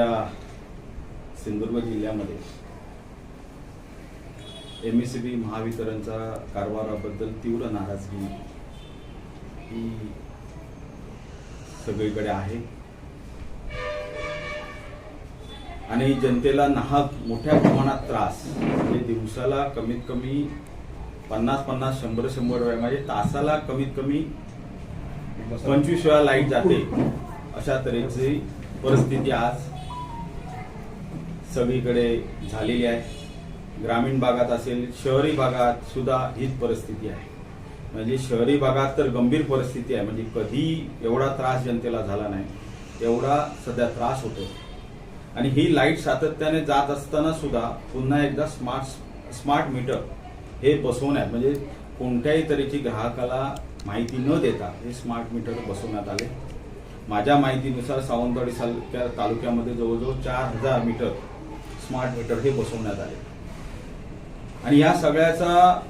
त्या सिंधुदुर्ग जिल्ह्यामध्ये M S C B महावितरणचा कारभाराबद्दल तीव्र नाराजगी ही सगळीकडे आहे. आणि जनतेला नाहक मोठ्या प्रमाणात त्रास. म्हणजे दिवसाला कमीत कमी पन्नास पन्नास शंभर शंभर वेळा म्हणजे तासाला कमीत कमी पंचवीस वेळा लाइट जाते. अशा तऱ्हेची परिस्थिती आज सगळीकडे झालेली आहे. ग्रामीण भागात असेल शहरी भागात सुद्धा हीच परिस्थिती आहे. म्हणजे शहरी भागात तर गंभीर परिस्थिती आहे. म्हणजे कधी एवढा त्रास जनतेला झाला नाही एवढा सध्या त्रास होतो आणि ही लाइट सातत्याने जात असताना सुद्धा पुन्हा एकदा स्मार्ट स्मार्ट मीटर हे बसवण्यात म्हणजे कोणत्याही तऱ्हेची ग्राहकाला माहिती न देता हे स्मार्ट मीटर बसवण्यात आले. माझ्या माहितीनुसार सावंतवाडी तालुक्या तालुक्यामध्ये जवळजवळ चार हजार मीटर स्मार्ट मीटर हे बसवण्यात आले. आणि या सगळ्याचा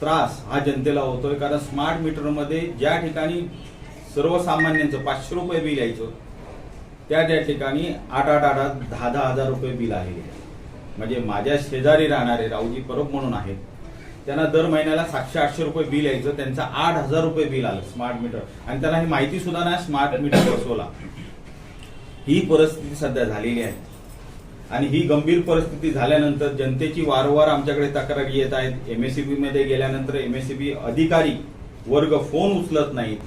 त्रास हा जनतेला होतोय कारण स्मार्ट मीटरमध्ये ज्या ठिकाणी सर्वसामान्यांचं पाचशे रुपये बिल यायचं त्या त्या ठिकाणी आठ आठ आठ आठ दहा दहा हजार रुपये बिल आहे. म्हणजे माझ्या शेजारी राहणारे राऊजी परब म्हणून आहेत त्यांना दर महिन्याला सातशे आठशे रुपये बिल यायचं त्यांचं आठ हजार रुपये बिल आलं स्मार्ट मीटर. आणि त्यांना ही माहिती सुद्धा नाही स्मार्ट मीटर बसवला. ही परिस्थिती सध्या झालेली आहे. आणि ही गंभीर परिस्थिती झाल्यानंतर जनतेची वारंवार आमच्याकडे तक्रारी येत आहेत. एमएससीबी मध्ये गेल्यानंतर एमएससीबी अधिकारी वर्ग फोन उचलत नाहीत.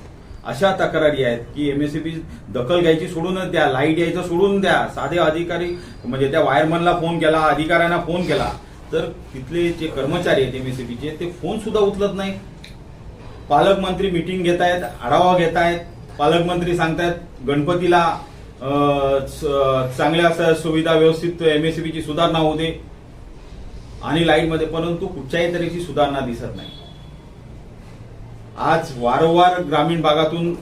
अशा तक्रारी आहेत की एमएससीबी दखल घ्यायची सोडूनच द्या लाइट यायचं सोडून द्या. साधे अधिकारी म्हणजे त्या वायरमनला फोन केला अधिकाऱ्यांना फोन केला तर तिथले जे कर्मचारी आहेत एमएससीबीचे ते फोन सुद्धा उचलत नाही पालकमंत्री मिटिंग घेत आहेत आढावा घेत आहेत पालकमंत्री सांगतायत गणपतीला चांगल्या सुविधा व्यवस्थित एमएससीबीची सुधारणा होते आणि लाईटमध्ये परंतु कुठच्याही तऱ्हेची सुधारणा दिसत नाही. आज वारंवार ग्रामीण भागातून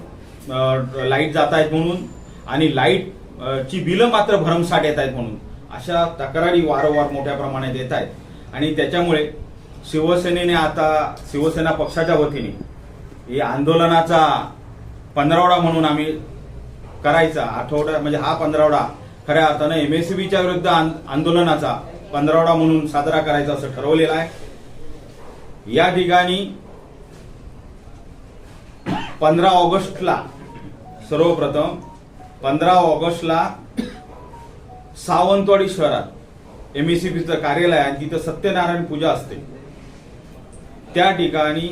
लाइट जात आहेत म्हणून आणि लाइट ची बिलं मात्र भरमसाठ येत आहेत म्हणून अशा तक्रारी वारंवार मोठ्या प्रमाणात येत आहेत. आणि त्याच्यामुळे शिवसेनेने आता शिवसेना पक्षाच्या वतीने या आंदोलनाचा पंधरावडा म्हणून आम्ही करायचा आठवडा म्हणजे हा पंधरावडा खऱ्या अर्थानं एमएससीबीच्या विरुद्ध आंदोलनाचा पंधरावडा म्हणून साजरा करायचा असं ठरवलेलं आहे. या ठिकाणी पंधरा ऑगस्टला सर्वप्रथम पंधरा ऑगस्टला सावंतवाडी शहरात एमएससीबीचं कार्यालय आहे आणि तिथं सत्यनारायण पूजा असते. त्या ठिकाणी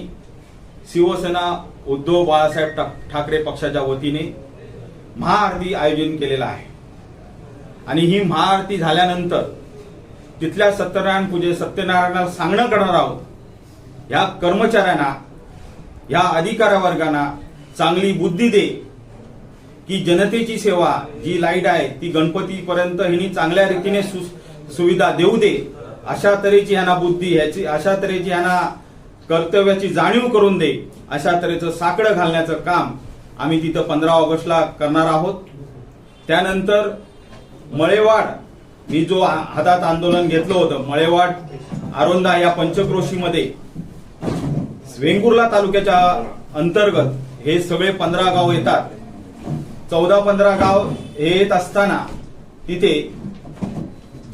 शिवसेना उद्धव बाळासाहेब ठा- ठाकरे पक्षाच्या वतीने महाआरती आयोजन केलेलं आहे. आणि ही महाआरती झाल्यानंतर तिथल्या सत्यनारायण पूजे सत्यनारायणाला सांगणं करणार आहोत. या कर्मचाऱ्यांना या अधिकारा वर्गांना चांगली बुद्धी दे की जनतेची सेवा जी लाइट आहे ती गणपतीपर्यंत हिनी चांगल्या रीतीने सु- सुविधा देऊ दे. अशा तऱ्हेची यांना बुद्धी ह्याची अशा तऱ्हेची यांना कर्तव्याची जाणीव करून दे. अशा तऱ्हेचं साकडं घालण्याचं काम आम्ही तिथं पंधरा ऑगस्टला करणार आहोत. त्यानंतर मळेवाड मी जो हातात आंदोलन घेतलं होतं मळेवाड आरोंदा या पंचक्रोशीमध्ये वेंगुर्ला तालुक्याच्या अंतर्गत हे सगळे पंधरा गाव येतात. चौदा पंधरा गाव हे येत असताना तिथे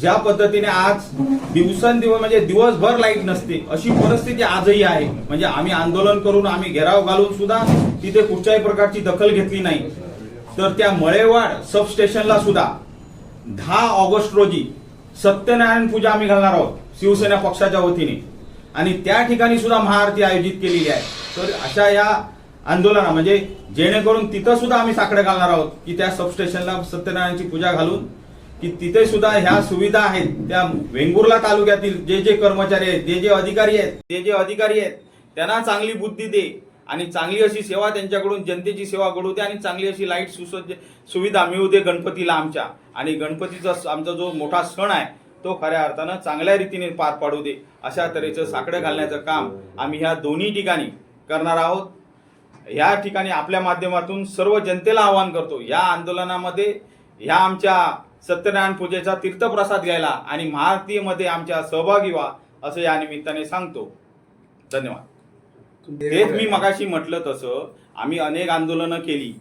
ज्या पद्धतीने आज दिवसेंदिवस म्हणजे दिवसभर लाइट नसते अशी परिस्थिती आजही आहे. म्हणजे आम्ही आंदोलन करून आम्ही घेराव घालून सुद्धा तिथे कुठच्याही प्रकारची दखल घेतली नाही. तर त्या मळेवाड सबस्टेशनला सुद्धा दहा ऑगस्ट रोजी सत्यनारायण पूजा आम्ही घालणार आहोत शिवसेना पक्षाच्या वतीने. आणि त्या ठिकाणी सुद्धा महाआरती आयोजित केलेली आहे. तर अशा या आंदोलना म्हणजे जेणेकरून तिथं सुद्धा आम्ही साकडे घालणार आहोत की त्या सबस्टेशनला सत्यनारायणची पूजा घालून की तिथे सुद्धा ह्या सुविधा आहेत. त्या वेंगुर्ला तालुक्यातील जे जे कर्मचारी आहेत जे जे अधिकारी आहेत जे जे अधिकारी आहेत त्यांना चांगली बुद्धी दे आणि चांगली अशी सेवा त्यांच्याकडून जनतेची सेवा घडू दे आणि चांगली अशी लाइट सुसज्ज सुविधा मिळू दे गणपतीला आमच्या. आणि गणपतीचा आमचा जो मोठा सण आहे तो खऱ्या अर्थानं चांगल्या रीतीने पार पाडू दे. अशा तऱ्हेचं साकडं घालण्याचं काम आम्ही ह्या दोन्ही ठिकाणी करणार आहोत. या ठिकाणी आपल्या माध्यमातून सर्व जनतेला आवाहन करतो. या आंदोलनामध्ये ह्या आमच्या सत्यनारायण पूजेचा तीर्थप्रसाद घ्यायला आणि महाआरतीमध्ये आमच्या सहभागी व्हा असं या निमित्ताने सांगतो. धन्यवाद. तेच मी मगाशी म्हटलं तसं आम्ही अनेक आंदोलनं केली.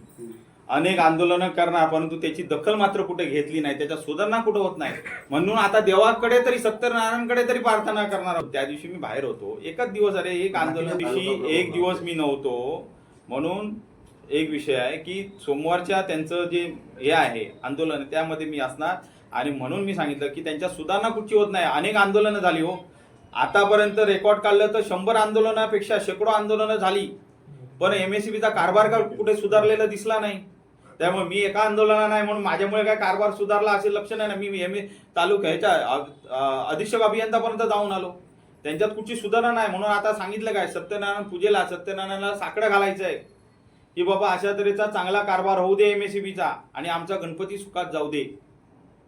अनेक आंदोलनं करणार परंतु त्याची दखल मात्र कुठे घेतली नाही त्याच्या सुधारणा कुठे होत नाही. म्हणून आता देवाकडे तरी सत्यनारायणकडे तरी प्रार्थना करणार आहोत. त्या दिवशी मी बाहेर होतो. एकच दिवस अरे एक आंदोलन दिवशी एक दिवस मी नव्हतो. म्हणून एक विषय आहे की सोमवारच्या त्यांचं जे हे आहे आंदोलन त्यामध्ये मी असणार. आणि म्हणून मी सांगितलं की त्यांच्या सुधारणा कुठची होत नाही. अनेक आंदोलनं झाली हो. आतापर्यंत रेकॉर्ड काढलं तर शंभर आंदोलनापेक्षा शेकडो आंदोलनं झाली. पण बीचा कारभार का कुठे सुधारलेला दिसला नाही. त्यामुळे मी एका आंदोलना नाही म्हणून माझ्यामुळे काय कारभार सुधारला असे लक्ष नाही. ना मी एम ए तालुक्याच्या अधीक्षक अभियंतापर्यंत जाऊन आलो. त्यांच्यात कुठची सुधारणा नाही म्हणून आता सांगितलं काय? सत्यनारायण पूजेला सत्यनारायणाला साकडं घालायचं आहे की बाबा अशा तऱ्हेचा चांगला कारभार होऊ दे एम एस ई बीचा आणि आमचा गणपती सुखात जाऊ दे.